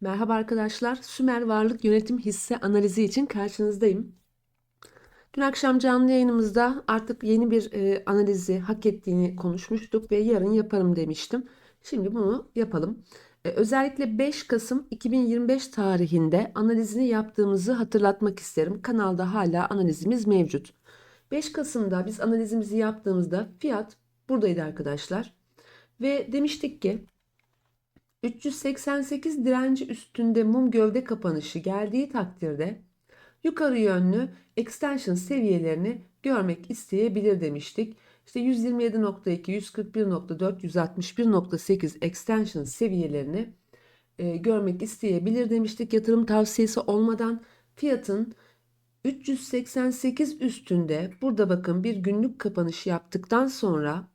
Merhaba arkadaşlar. Sümer Varlık Yönetim Hisse analizi için karşınızdayım. Dün akşam canlı yayınımızda artık yeni bir e, analizi hak ettiğini konuşmuştuk ve yarın yaparım demiştim. Şimdi bunu yapalım. E, özellikle 5 Kasım 2025 tarihinde analizini yaptığımızı hatırlatmak isterim. Kanalda hala analizimiz mevcut. 5 Kasım'da biz analizimizi yaptığımızda fiyat buradaydı arkadaşlar. Ve demiştik ki 388 direnci üstünde mum gövde kapanışı geldiği takdirde yukarı yönlü extension seviyelerini görmek isteyebilir demiştik. İşte 127.2, 141.4, 161.8 extension seviyelerini e, görmek isteyebilir demiştik. Yatırım tavsiyesi olmadan fiyatın 388 üstünde burada bakın bir günlük kapanış yaptıktan sonra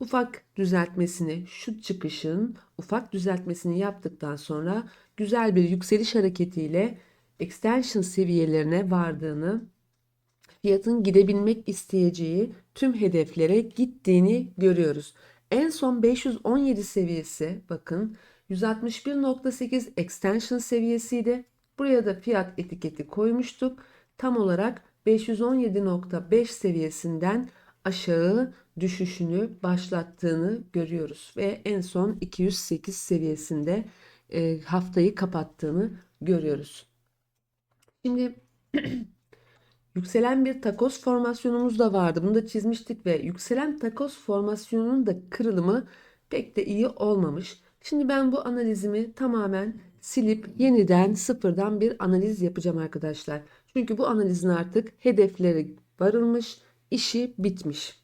ufak düzeltmesini şu çıkışın ufak düzeltmesini yaptıktan sonra güzel bir yükseliş hareketiyle extension seviyelerine vardığını fiyatın gidebilmek isteyeceği tüm hedeflere gittiğini görüyoruz. En son 517 seviyesi bakın 161.8 extension seviyesiydi. Buraya da fiyat etiketi koymuştuk. Tam olarak 517.5 seviyesinden aşağı düşüşünü başlattığını görüyoruz ve en son 208 seviyesinde e, haftayı kapattığını görüyoruz. Şimdi yükselen bir takos formasyonumuz da vardı. Bunu da çizmiştik ve yükselen takos formasyonunun da kırılımı pek de iyi olmamış. Şimdi ben bu analizimi tamamen silip yeniden sıfırdan bir analiz yapacağım arkadaşlar. Çünkü bu analizin artık hedefleri varılmış, işi bitmiş.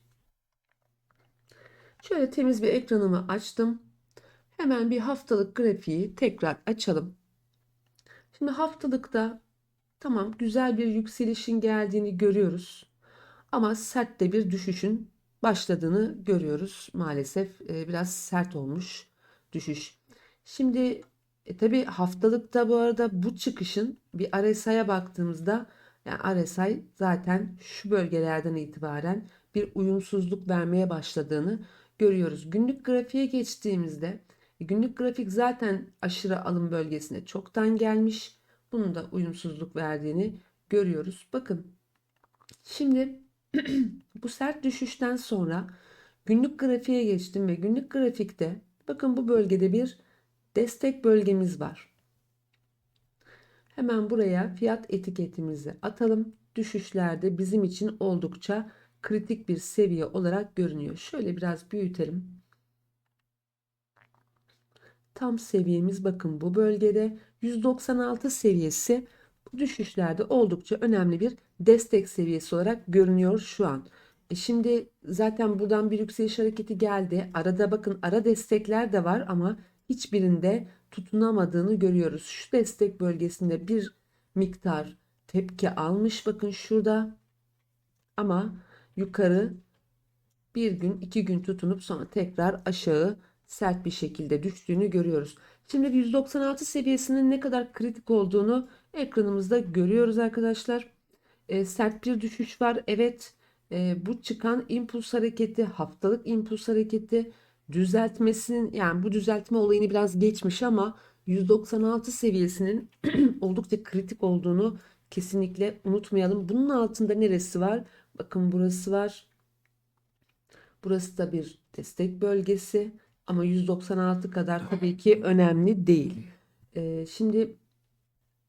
Şöyle temiz bir ekranımı açtım. Hemen bir haftalık grafiği tekrar açalım. Şimdi haftalıkta tamam güzel bir yükselişin geldiğini görüyoruz. Ama sert de bir düşüşün başladığını görüyoruz. Maalesef e, biraz sert olmuş düşüş. Şimdi e, tabi haftalıkta bu arada bu çıkışın bir RSI'ye baktığımızda yani RSI zaten şu bölgelerden itibaren bir uyumsuzluk vermeye başladığını görüyoruz. Günlük grafiğe geçtiğimizde günlük grafik zaten aşırı alım bölgesine çoktan gelmiş. Bunun da uyumsuzluk verdiğini görüyoruz. Bakın şimdi bu sert düşüşten sonra günlük grafiğe geçtim ve günlük grafikte bakın bu bölgede bir destek bölgemiz var. Hemen buraya fiyat etiketimizi atalım. Düşüşlerde bizim için oldukça kritik bir seviye olarak görünüyor. Şöyle biraz büyütelim. Tam seviyemiz bakın bu bölgede 196 seviyesi düşüşlerde oldukça önemli bir destek seviyesi olarak görünüyor şu an. E şimdi zaten buradan bir yükseliş hareketi geldi. Arada bakın ara destekler de var ama hiçbirinde tutunamadığını görüyoruz. Şu destek bölgesinde bir miktar tepki almış bakın şurada. Ama yukarı bir gün iki gün tutunup sonra tekrar aşağı sert bir şekilde düştüğünü görüyoruz. Şimdi 196 seviyesinin ne kadar kritik olduğunu ekranımızda görüyoruz arkadaşlar. E, sert bir düşüş var. Evet e, bu çıkan impuls hareketi haftalık impuls hareketi düzeltmesinin yani bu düzeltme olayını biraz geçmiş ama 196 seviyesinin oldukça kritik olduğunu kesinlikle unutmayalım. Bunun altında neresi var? Bakın burası var. Burası da bir destek bölgesi ama 196 kadar tabii ki önemli değil. Ee, şimdi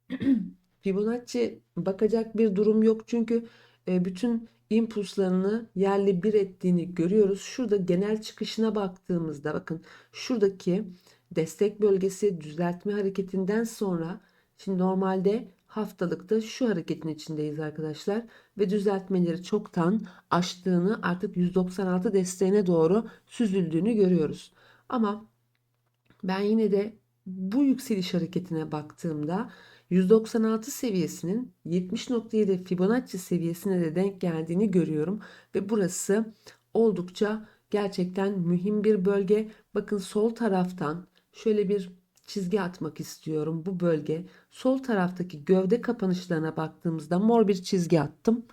Fibonacci bakacak bir durum yok çünkü e, bütün impulslarını yerli bir ettiğini görüyoruz. Şurada genel çıkışına baktığımızda bakın şuradaki destek bölgesi düzeltme hareketinden sonra şimdi normalde haftalıkta şu hareketin içindeyiz arkadaşlar ve düzeltmeleri çoktan aştığını artık 196 desteğine doğru süzüldüğünü görüyoruz. Ama ben yine de bu yükseliş hareketine baktığımda 196 seviyesinin 70.7 Fibonacci seviyesine de denk geldiğini görüyorum ve burası oldukça gerçekten mühim bir bölge. Bakın sol taraftan şöyle bir çizgi atmak istiyorum bu bölge. Sol taraftaki gövde kapanışlarına baktığımızda mor bir çizgi attım.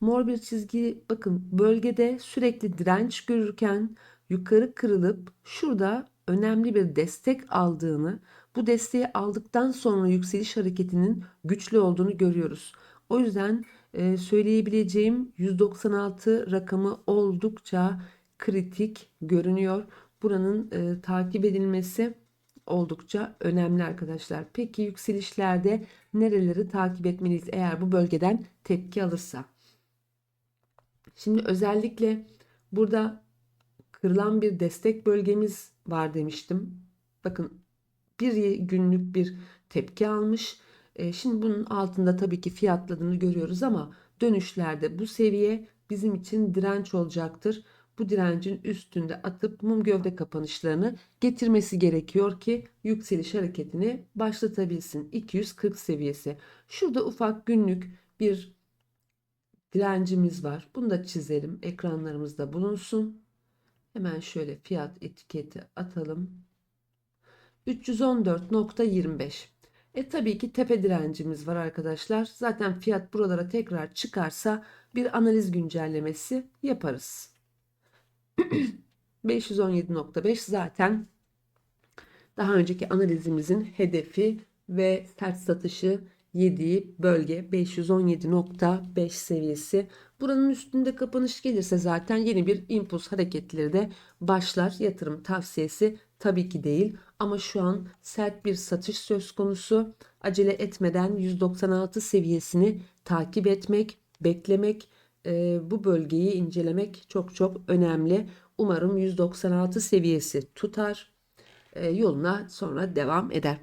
Mor bir çizgi bakın bölgede sürekli direnç görürken yukarı kırılıp şurada önemli bir destek aldığını bu desteği aldıktan sonra yükseliş hareketinin güçlü olduğunu görüyoruz. O yüzden e, söyleyebileceğim 196 rakamı oldukça kritik görünüyor. Buranın e, takip edilmesi oldukça önemli arkadaşlar. Peki yükselişlerde nereleri takip etmeliyiz eğer bu bölgeden tepki alırsa? Şimdi özellikle burada kırılan bir destek bölgemiz var demiştim. Bakın bir günlük bir tepki almış. E, şimdi bunun altında tabii ki fiyatladığını görüyoruz ama dönüşlerde bu seviye bizim için direnç olacaktır. Bu direncin üstünde atıp mum gövde kapanışlarını getirmesi gerekiyor ki yükseliş hareketini başlatabilsin. 240 seviyesi. Şurada ufak günlük bir direncimiz var. Bunu da çizelim. Ekranlarımızda bulunsun. Hemen şöyle fiyat etiketi atalım. 314.25. E tabii ki tepe direncimiz var arkadaşlar. Zaten fiyat buralara tekrar çıkarsa bir analiz güncellemesi yaparız. 517.5 zaten daha önceki analizimizin hedefi ve sert satışı yediği bölge 517.5 seviyesi. Buranın üstünde kapanış gelirse zaten yeni bir impuls hareketleri de başlar. Yatırım tavsiyesi tabii ki değil ama şu an sert bir satış söz konusu. Acele etmeden 196 seviyesini takip etmek, beklemek, e, bu bölgeyi incelemek çok çok önemli. Umarım 196 seviyesi tutar. E, yoluna sonra devam eder.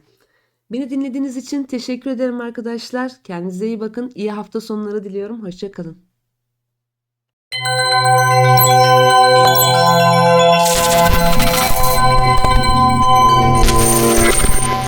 Beni dinlediğiniz için teşekkür ederim arkadaşlar. Kendinize iyi bakın. İyi hafta sonları diliyorum. Hoşçakalın.